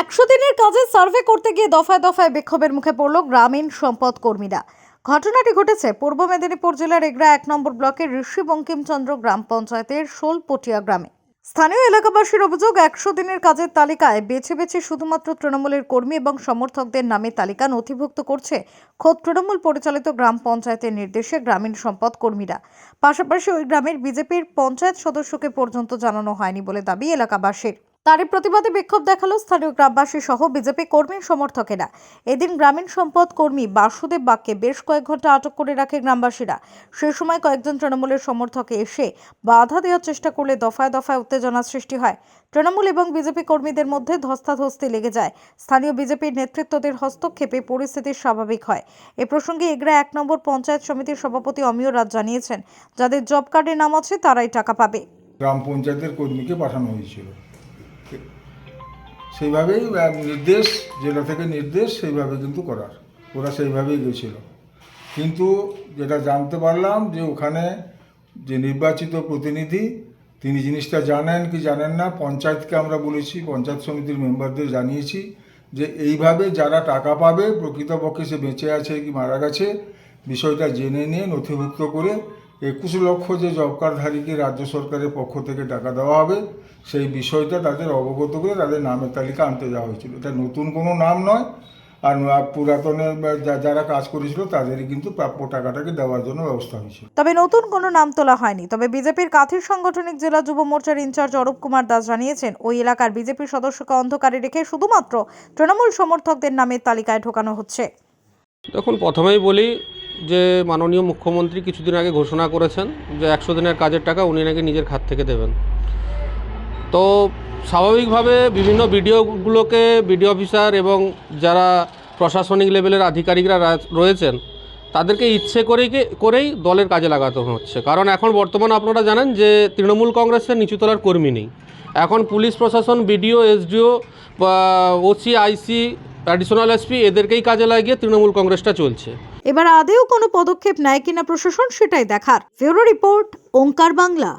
একশো দিনের কাজে সার্ভে করতে গিয়ে দফায় দফায় বিক্ষোভের মুখে পড়ল গ্রামীণ সম্পদ কর্মীরা। ঘটনাটি ঘটেছে পূর্ব মেদিনীপুর জেলার এগরা এক নম্বর ব্লকের ঋষি বঙ্কিমচন্দ্র গ্রাম পঞ্চায়েতের শোলপটিয়া গ্রামে। স্থানীয় এলাকাবাসীর অভিযোগ, একশো দিনের কাজের তালিকায় বেছে বেছে শুধুমাত্র তৃণমূলের কর্মী এবং সমর্থকদের নামে তালিকা নথিভুক্ত করছে খোদ তৃণমূল পরিচালিত গ্রাম পঞ্চায়েতের নির্দেশে গ্রামীণ সম্পদ কর্মীরা। পাশাপাশি ওই গ্রামের বিজেপির পঞ্চায়েত সদস্যকে পর্যন্ত জানানো হয়নি বলে দাবি এলাকাবাসীর। তারই প্রতিবাদে বিক্ষোভ দেখাল স্থানীয় গ্রামবাসী সহ বিজেপি কর্মী সমর্থকেরা। এদিন গ্রামীণ সম্পদ কর্মী বাসুদেব বাগকে বেশ কয়েক ঘণ্টা আটক করে রাখে গ্রামবাসীরা। সে সময় কয়েকজন তৃণমূলের সমর্থকে এসে বাধা দেওয়ার চেষ্টা করলে দফায় দফায় উত্তেজনা সৃষ্টি হয়। তৃণমূল এবং বিজেপি কর্মীদের মধ্যে ধস্তাধস্তি লেগে যায়। স্থানীয় বিজেপির নেতৃত্বদের হস্তক্ষেপে পরিস্থিতি স্বাভাবিক হয়। এ প্রসঙ্গে এগরা এক নম্বর পঞ্চায়েত সমিতির সভাপতি অমিয় রাজ জানিয়েছেন, যাদের জব কার্ডে নাম আছে তারাই টাকা পাবে। গ্রাম পঞ্চায়েতের কর্মীকে পাঠানো হয়েছিল। সেইভাবেই নির্দেশ জেলা থেকে নির্দেশ, সেইভাবে কিন্তু করার। ওরা সেইভাবেই গেছিল। কিন্তু যেটা জানতে পারলাম যে ওখানে যে নির্বাচিত প্রতিনিধি, তিনি জিনিসটা জানেন কি জানেন না, পঞ্চায়েতকে আমরা বলেছি, পঞ্চায়েত সমিতির মেম্বারদের জানিয়েছি যে এইভাবে যারা টাকা পাবে, প্রকৃতপক্ষে সে বেঁচে আছে কি মারা গেছে, বিষয়টা জেনে নিয়ে নথিভুক্ত করে একুশ লক্ষ যে জব কার্ডধারীকে রাজ্য সরকারের পক্ষ থেকে টাকা দেওয়া হবে সেই বিষয়টা তাদের অবগত করে তাদের নামের তালিকা আনতে যাওয়া হয়েছিল। এটা নতুন কোনো নাম নয় আর ন- পুরাতনের যা- যারা কাজ করেছিল তাদেরই কিন্তু প্রাপ্য টাকাটাকে দেওয়ার জন্য ব্যবস্থা হয়েছিল। তবে নতুন কোনো নাম তোলা হয়নি। তবে বিজেপির কাথির সাংগঠনিক জেলা যুব মোর্চার ইনচার্জ অরূপ কুমার দাস জানিয়েছেন ওই এলাকার বিজেপির সদস্যকে অন্ধকারে রেখে শুধুমাত্র তৃণমূল সমর্থকদের নামের তালিকায় ঢোকানো হচ্ছে। দেখুন প্রথমেই বলি যে মাননীয় মুখ্যমন্ত্রী কিছুদিন আগে ঘোষণা করেছেন যে একশো দিনের কাজের টাকা উনি নাকি নিজের খাত থেকে দেবেন। তো স্বাভাবিকভাবে বিভিন্ন বিডিওগুলোকে বিডিও অফিসার এবং যারা প্রশাসনিক লেভেলের আধিকারিকরা রয়েছেন, তাদেরকে ইচ্ছে করেই করেই দলের কাজে লাগাতে হচ্ছে। কারণ এখন বর্তমানে আপনারা জানেন যে তৃণমূল কংগ্রেসের নিচুতলার কর্মী নেই। এখন পুলিশ প্রশাসন, BDO, SDO OC, IC, additional SP এদেরকেই কাজে লাগিয়ে তৃণমূল কংগ্রেসটা চলছে। এবার আদেও কোনো পদক্ষেপ নেয় কিনা প্রশাসন সেটাই দেখার। ফেরো রিপোর্ট ওঙ্কার বাংলা।